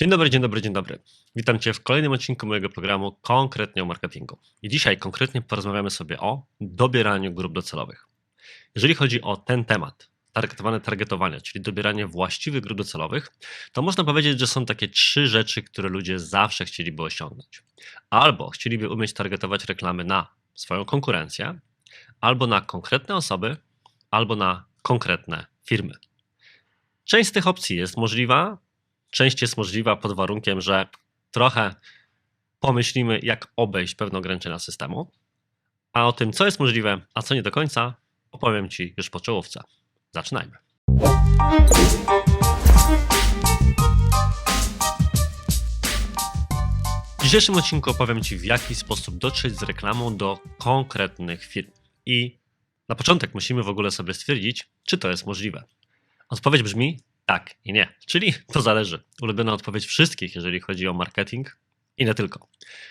Dzień dobry, dzień dobry, dzień dobry. Witam Cię w kolejnym odcinku mojego programu konkretnie o marketingu. I dzisiaj konkretnie porozmawiamy sobie o dobieraniu grup docelowych. Jeżeli chodzi o ten temat, targetowane targetowanie, czyli dobieranie właściwych grup docelowych, to można powiedzieć, że są takie trzy rzeczy, które ludzie zawsze chcieliby osiągnąć. Albo chcieliby umieć targetować reklamy na swoją konkurencję, albo na konkretne osoby, albo na konkretne firmy. Część z tych opcji jest możliwa, część jest możliwa pod warunkiem, że trochę pomyślimy, jak obejść pewne ograniczenia systemu. A o tym, co jest możliwe, a co nie do końca, opowiem Ci już po czołówce. Zaczynajmy. W dzisiejszym odcinku opowiem Ci, w jaki sposób dotrzeć z reklamą do konkretnych firm. I na początek musimy w ogóle sobie stwierdzić, czy to jest możliwe. Odpowiedź brzmi tak i nie. Czyli to zależy. Ulubiona odpowiedź wszystkich, jeżeli chodzi o marketing i nie tylko.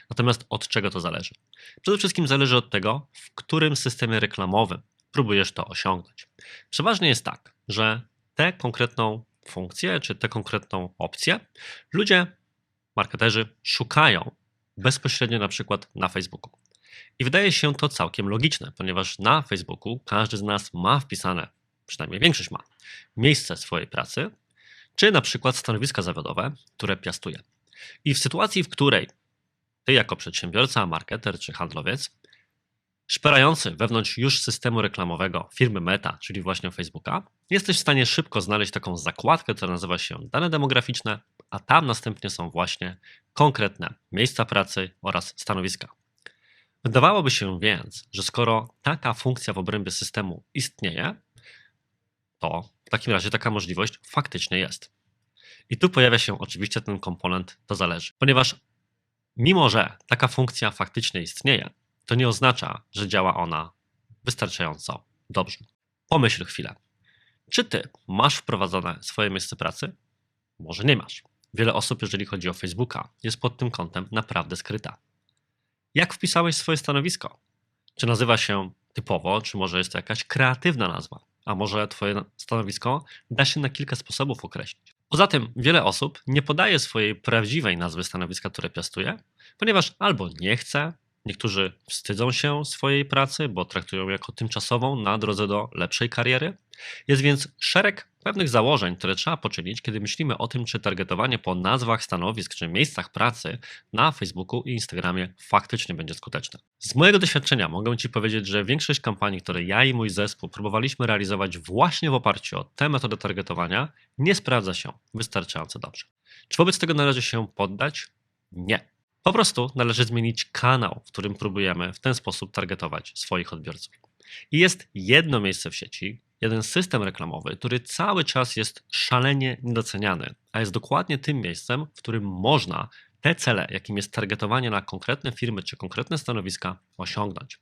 Natomiast od czego to zależy? Przede wszystkim zależy od tego, w którym systemie reklamowym próbujesz to osiągnąć. Przeważnie jest tak, że tę konkretną funkcję czy tę konkretną opcję ludzie, marketerzy szukają bezpośrednio na przykład na Facebooku. I wydaje się to całkiem logiczne, ponieważ na Facebooku każdy z nas ma wpisane przynajmniej większość ma, miejsce swojej pracy, czy na przykład stanowiska zawodowe, które piastuje. I w sytuacji, w której ty jako przedsiębiorca, marketer czy handlowiec, szperający wewnątrz już systemu reklamowego firmy Meta, czyli właśnie Facebooka, jesteś w stanie szybko znaleźć taką zakładkę, która nazywa się dane demograficzne, a tam następnie są właśnie konkretne miejsca pracy oraz stanowiska. Wydawałoby się więc, że skoro taka funkcja w obrębie systemu istnieje, to w takim razie taka możliwość faktycznie jest. I tu pojawia się oczywiście ten komponent to zależy, ponieważ mimo, że taka funkcja faktycznie istnieje, to nie oznacza, że działa ona wystarczająco dobrze. Pomyśl chwilę. Czy ty masz wprowadzone swoje miejsce pracy? Może nie masz. Wiele osób, jeżeli chodzi o Facebooka, jest pod tym kątem naprawdę skryta. Jak wpisałeś swoje stanowisko? Czy nazywa się typowo, czy może jest to jakaś kreatywna nazwa? A może Twoje stanowisko da się na kilka sposobów określić. Poza tym, wiele osób nie podaje swojej prawdziwej nazwy stanowiska, które piastuje, ponieważ albo nie chce, niektórzy wstydzą się swojej pracy, bo traktują ją jako tymczasową na drodze do lepszej kariery. Jest więc szereg pewnych założeń, które trzeba poczynić, kiedy myślimy o tym, czy targetowanie po nazwach stanowisk czy miejscach pracy na Facebooku i Instagramie faktycznie będzie skuteczne. Z mojego doświadczenia mogę Ci powiedzieć, że większość kampanii, które ja i mój zespół próbowaliśmy realizować właśnie w oparciu o tę metodę targetowania, nie sprawdza się wystarczająco dobrze. Czy wobec tego należy się poddać? Nie. Po prostu należy zmienić kanał, w którym próbujemy w ten sposób targetować swoich odbiorców. I jest jedno miejsce w sieci, jeden system reklamowy, który cały czas jest szalenie niedoceniany, a jest dokładnie tym miejscem, w którym można te cele, jakim jest targetowanie na konkretne firmy czy konkretne stanowiska, osiągnąć.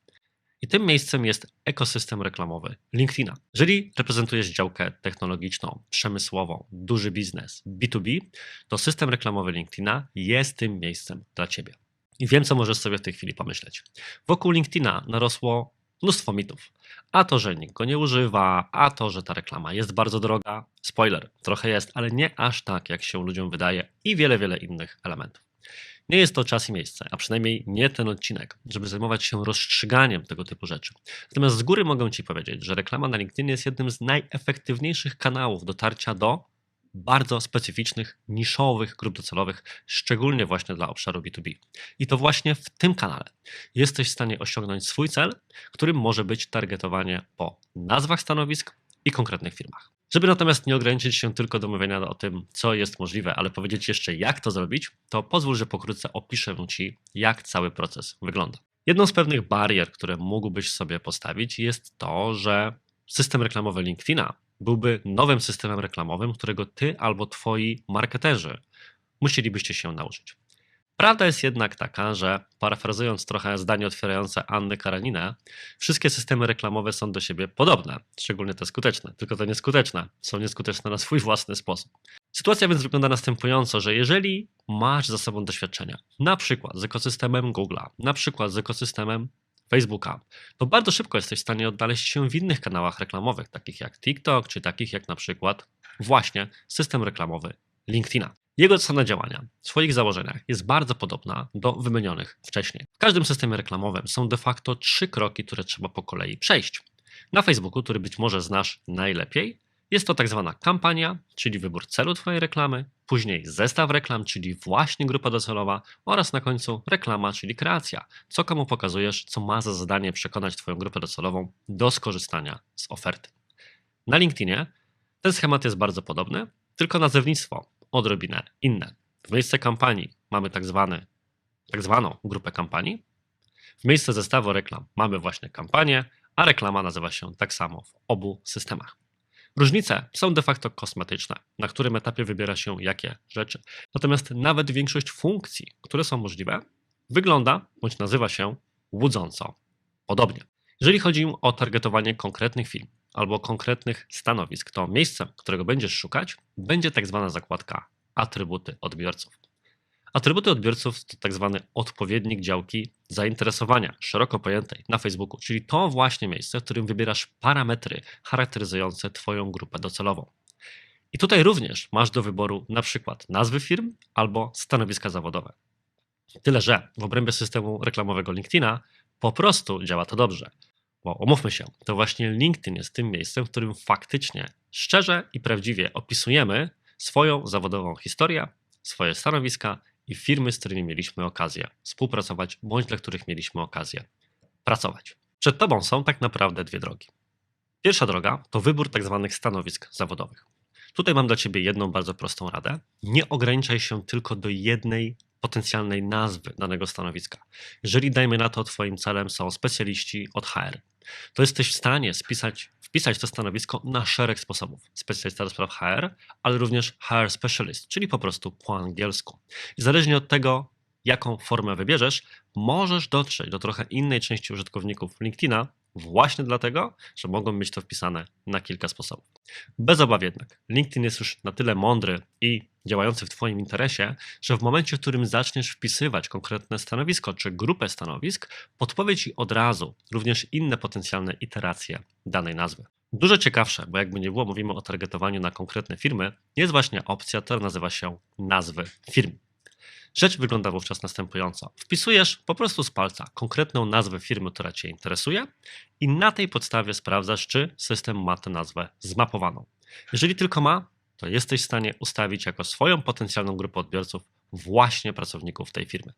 I tym miejscem jest ekosystem reklamowy LinkedIna. Jeżeli reprezentujesz działkę technologiczną, przemysłową, duży biznes, B2B, to system reklamowy LinkedIna jest tym miejscem dla Ciebie. I wiem, co możesz sobie w tej chwili pomyśleć. Wokół LinkedIna narosło mnóstwo mitów. A to, że nikt go nie używa, a to, że ta reklama jest bardzo droga. Spoiler, trochę jest, ale nie aż tak, jak się ludziom wydaje, i wiele, wiele innych elementów. Nie jest to czas i miejsce, a przynajmniej nie ten odcinek, żeby zajmować się rozstrzyganiem tego typu rzeczy. Natomiast z góry mogę Ci powiedzieć, że reklama na LinkedIn jest jednym z najefektywniejszych kanałów dotarcia do bardzo specyficznych, niszowych grup docelowych, szczególnie właśnie dla obszaru B2B. I to właśnie w tym kanale jesteś w stanie osiągnąć swój cel, którym może być targetowanie po nazwach stanowisk i konkretnych firmach. Żeby natomiast nie ograniczyć się tylko do mówienia o tym, co jest możliwe, ale powiedzieć jeszcze, jak to zrobić, to pozwól, że pokrótce opiszę Ci, jak cały proces wygląda. Jedną z pewnych barier, które mógłbyś sobie postawić, jest to, że system reklamowy LinkedIna byłby nowym systemem reklamowym, którego ty albo twoi marketerzy musielibyście się nauczyć. Prawda jest jednak taka, że parafrazując trochę zdanie otwierające Anny Karaninę, wszystkie systemy reklamowe są do siebie podobne, szczególnie te skuteczne, tylko te nieskuteczne są nieskuteczne na swój własny sposób. Sytuacja więc wygląda następująco, że jeżeli masz za sobą doświadczenia, na przykład z ekosystemem Google'a, na przykład z ekosystemem Facebooka, to bardzo szybko jesteś w stanie odnaleźć się w innych kanałach reklamowych, takich jak TikTok, czy takich jak na przykład właśnie system reklamowy LinkedIna. Jego zasada działania w swoich założeniach jest bardzo podobna do wymienionych wcześniej. W każdym systemie reklamowym są de facto trzy kroki, które trzeba po kolei przejść. Na Facebooku, który być może znasz najlepiej, jest to tak zwana kampania, czyli wybór celu Twojej reklamy, później zestaw reklam, czyli właśnie grupa docelowa oraz na końcu reklama, czyli kreacja, co komu pokazujesz, co ma za zadanie przekonać Twoją grupę docelową do skorzystania z oferty. Na LinkedInie ten schemat jest bardzo podobny, tylko nazewnictwo odrobinę inne. W miejsce kampanii mamy tak, zwany, tak zwaną grupę kampanii, w miejsce zestawu reklam mamy właśnie kampanię, a reklama nazywa się tak samo w obu systemach. Różnice są de facto kosmetyczne, na którym etapie wybiera się jakie rzeczy. Natomiast nawet większość funkcji, które są możliwe, wygląda bądź nazywa się łudząco podobnie. Jeżeli chodzi o targetowanie konkretnych firm albo konkretnych stanowisk, to miejscem, którego będziesz szukać, będzie tak zwana zakładka atrybuty odbiorców. Atrybuty odbiorców to tak zwany odpowiednik działki zainteresowania szeroko pojętej na Facebooku, czyli to właśnie miejsce, w którym wybierasz parametry charakteryzujące Twoją grupę docelową. I tutaj również masz do wyboru na przykład nazwy firm albo stanowiska zawodowe. Tyle, że w obrębie systemu reklamowego LinkedIna po prostu działa to dobrze. Bo omówmy się, to właśnie LinkedIn jest tym miejscem, w którym faktycznie, szczerze i prawdziwie opisujemy swoją zawodową historię, swoje stanowiska i firmy, z którymi mieliśmy okazję współpracować, bądź dla których mieliśmy okazję pracować. Przed Tobą są tak naprawdę dwie drogi. Pierwsza droga to wybór tak zwanych stanowisk zawodowych. Tutaj mam dla Ciebie jedną bardzo prostą radę. Nie ograniczaj się tylko do jednej potencjalnej nazwy danego stanowiska. Jeżeli dajmy na to, Twoim celem są specjaliści od HR, to jesteś w stanie spisać, wpisać to stanowisko na szereg sposobów. Specjalista do spraw HR, ale również HR Specialist, czyli po prostu po angielsku. I zależnie od tego, jaką formę wybierzesz, możesz dotrzeć do trochę innej części użytkowników LinkedIna, właśnie dlatego, że mogą mieć to wpisane na kilka sposobów. Bez obaw jednak, LinkedIn jest już na tyle mądry i działający w Twoim interesie, że w momencie, w którym zaczniesz wpisywać konkretne stanowisko czy grupę stanowisk, podpowie Ci od razu również inne potencjalne iteracje danej nazwy. Dużo ciekawsze, bo jakby nie było, mówimy o targetowaniu na konkretne firmy, jest właśnie opcja, która nazywa się nazwy firm. Rzecz wygląda wówczas następująco. Wpisujesz po prostu z palca konkretną nazwę firmy, która Cię interesuje i na tej podstawie sprawdzasz, czy system ma tę nazwę zmapowaną. Jeżeli tylko ma, to jesteś w stanie ustawić jako swoją potencjalną grupę odbiorców właśnie pracowników tej firmy.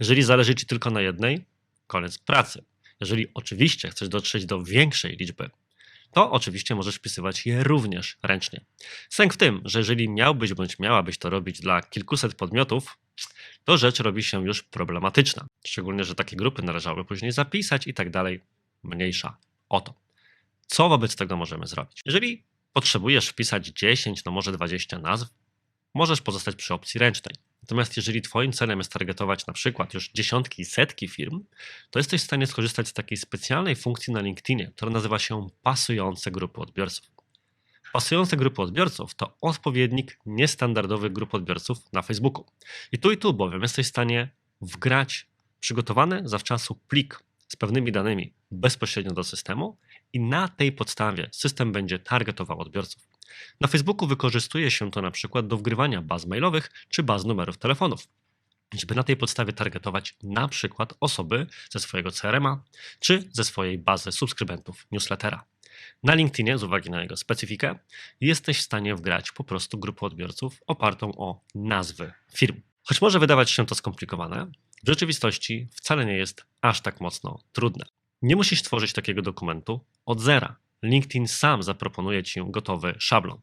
Jeżeli zależy Ci tylko na jednej, koniec pracy. Jeżeli oczywiście chcesz dotrzeć do większej liczby, to oczywiście możesz wpisywać je również ręcznie. Sęk w tym, że jeżeli miałbyś bądź miałabyś to robić dla kilkuset podmiotów, to rzecz robi się już problematyczna. Szczególnie, że takie grupy należały później zapisać i tak dalej. Mniejsza o to. Co wobec tego możemy zrobić? Jeżeli potrzebujesz wpisać 10, no może 20 nazw, możesz pozostać przy opcji ręcznej. Natomiast jeżeli Twoim celem jest targetować na przykład już dziesiątki, setki firm, to jesteś w stanie skorzystać z takiej specjalnej funkcji na LinkedInie, która nazywa się pasujące grupy odbiorców. Pasujące grupy odbiorców to odpowiednik niestandardowych grup odbiorców na Facebooku. I tu i tu bowiem jesteś w stanie wgrać przygotowany zawczasu plik z pewnymi danymi bezpośrednio do systemu i na tej podstawie system będzie targetował odbiorców. Na Facebooku wykorzystuje się to na przykład do wgrywania baz mailowych czy baz numerów telefonów, żeby na tej podstawie targetować na przykład osoby ze swojego CRM-a czy ze swojej bazy subskrybentów newslettera. Na LinkedInie, z uwagi na jego specyfikę, jesteś w stanie wgrać po prostu grupę odbiorców opartą o nazwy firm. Choć może wydawać się to skomplikowane, w rzeczywistości wcale nie jest aż tak mocno trudne. Nie musisz tworzyć takiego dokumentu od zera. LinkedIn sam zaproponuje Ci gotowy szablon.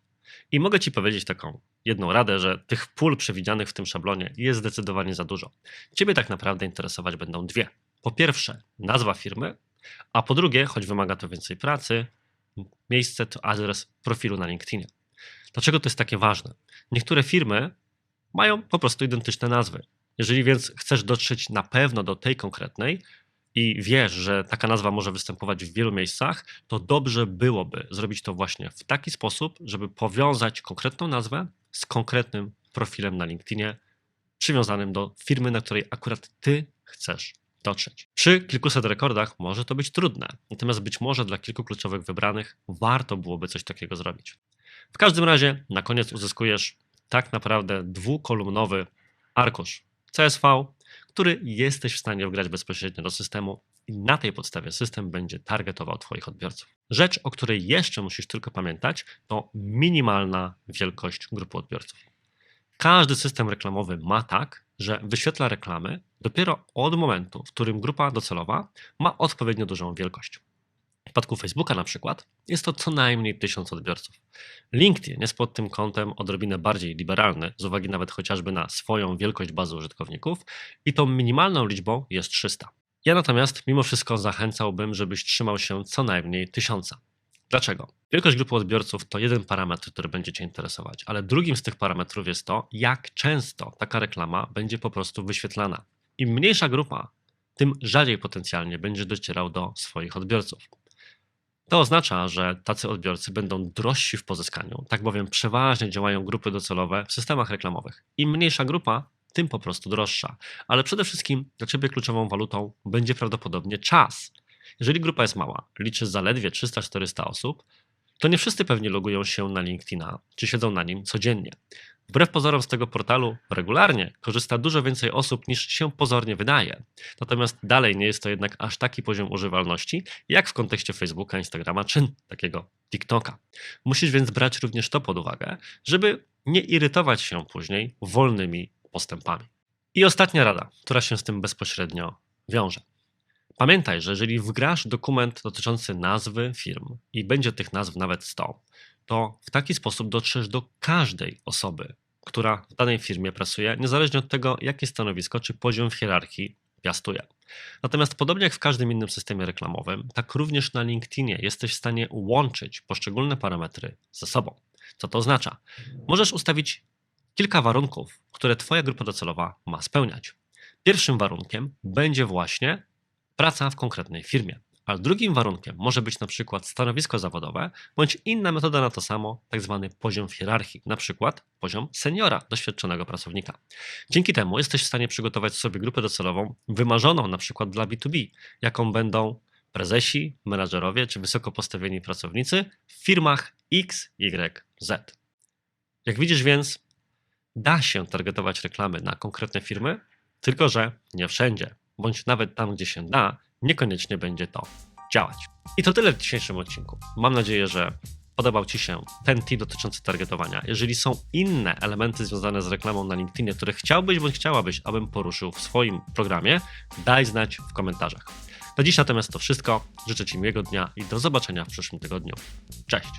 I mogę Ci powiedzieć taką jedną radę, że tych pól przewidzianych w tym szablonie jest zdecydowanie za dużo. Ciebie tak naprawdę interesować będą dwie. Po pierwsze, nazwa firmy, a po drugie, choć wymaga to więcej pracy, miejsce to adres profilu na LinkedInie. Dlaczego to jest takie ważne? Niektóre firmy mają po prostu identyczne nazwy. Jeżeli więc chcesz dotrzeć na pewno do tej konkretnej i wiesz, że taka nazwa może występować w wielu miejscach, to dobrze byłoby zrobić to właśnie w taki sposób, żeby powiązać konkretną nazwę z konkretnym profilem na LinkedInie przywiązanym do firmy, na której akurat ty chcesz dotrzeć. Przy kilkuset rekordach może to być trudne, natomiast być może dla kilku kluczowych wybranych warto byłoby coś takiego zrobić. W każdym razie na koniec uzyskujesz tak naprawdę dwukolumnowy arkusz CSV, który jesteś w stanie wgrać bezpośrednio do systemu i na tej podstawie system będzie targetował Twoich odbiorców. Rzecz, o której jeszcze musisz tylko pamiętać, to minimalna wielkość grupy odbiorców. Każdy system reklamowy ma tak, że wyświetla reklamy dopiero od momentu, w którym grupa docelowa ma odpowiednio dużą wielkość. W przypadku Facebooka na przykład jest to co najmniej 1000 odbiorców. LinkedIn jest pod tym kątem odrobinę bardziej liberalny, z uwagi nawet chociażby na swoją wielkość bazy użytkowników i tą minimalną liczbą jest 300. Ja natomiast mimo wszystko zachęcałbym, żebyś trzymał się co najmniej 1000. Dlaczego? Wielkość grupy odbiorców to jeden parametr, który będzie Cię interesować, ale drugim z tych parametrów jest to, jak często taka reklama będzie po prostu wyświetlana. Im mniejsza grupa, tym rzadziej potencjalnie będziesz docierał do swoich odbiorców. To oznacza, że tacy odbiorcy będą drożsi w pozyskaniu, tak bowiem przeważnie działają grupy docelowe w systemach reklamowych. Im mniejsza grupa, tym po prostu droższa. Ale przede wszystkim dla Ciebie kluczową walutą będzie prawdopodobnie czas. Jeżeli grupa jest mała, liczy zaledwie 300-400 osób, to nie wszyscy pewnie logują się na LinkedIna, czy siedzą na nim codziennie. Wbrew pozorom z tego portalu regularnie korzysta dużo więcej osób niż się pozornie wydaje. Natomiast dalej nie jest to jednak aż taki poziom używalności, jak w kontekście Facebooka, Instagrama czy takiego TikToka. Musisz więc brać również to pod uwagę, żeby nie irytować się później wolnymi postępami. I ostatnia rada, która się z tym bezpośrednio wiąże. Pamiętaj, że jeżeli wgrasz dokument dotyczący nazwy firm i będzie tych nazw nawet 100, to w taki sposób dotrzesz do każdej osoby, która w danej firmie pracuje, niezależnie od tego, jakie stanowisko czy poziom w hierarchii piastuje. Natomiast podobnie jak w każdym innym systemie reklamowym, tak również na LinkedInie jesteś w stanie łączyć poszczególne parametry ze sobą. Co to oznacza? Możesz ustawić kilka warunków, które Twoja grupa docelowa ma spełniać. Pierwszym warunkiem będzie właśnie praca w konkretnej firmie. A drugim warunkiem może być na przykład stanowisko zawodowe bądź inna metoda na to samo, tak zwany poziom hierarchii, na przykład poziom seniora, doświadczonego pracownika. Dzięki temu jesteś w stanie przygotować sobie grupę docelową wymarzoną na przykład dla B2B, jaką będą prezesi, menadżerowie czy wysoko postawieni pracownicy w firmach X, Y, Z. Jak widzisz więc, da się targetować reklamy na konkretne firmy, tylko że nie wszędzie, bądź nawet tam, gdzie się da, niekoniecznie będzie to działać. I to tyle w dzisiejszym odcinku. Mam nadzieję, że podobał Ci się ten tip dotyczący targetowania. Jeżeli są inne elementy związane z reklamą na LinkedInie, które chciałbyś bądź chciałabyś, abym poruszył w swoim programie, daj znać w komentarzach. Na dziś natomiast to wszystko. Życzę Ci miłego dnia i do zobaczenia w przyszłym tygodniu. Cześć!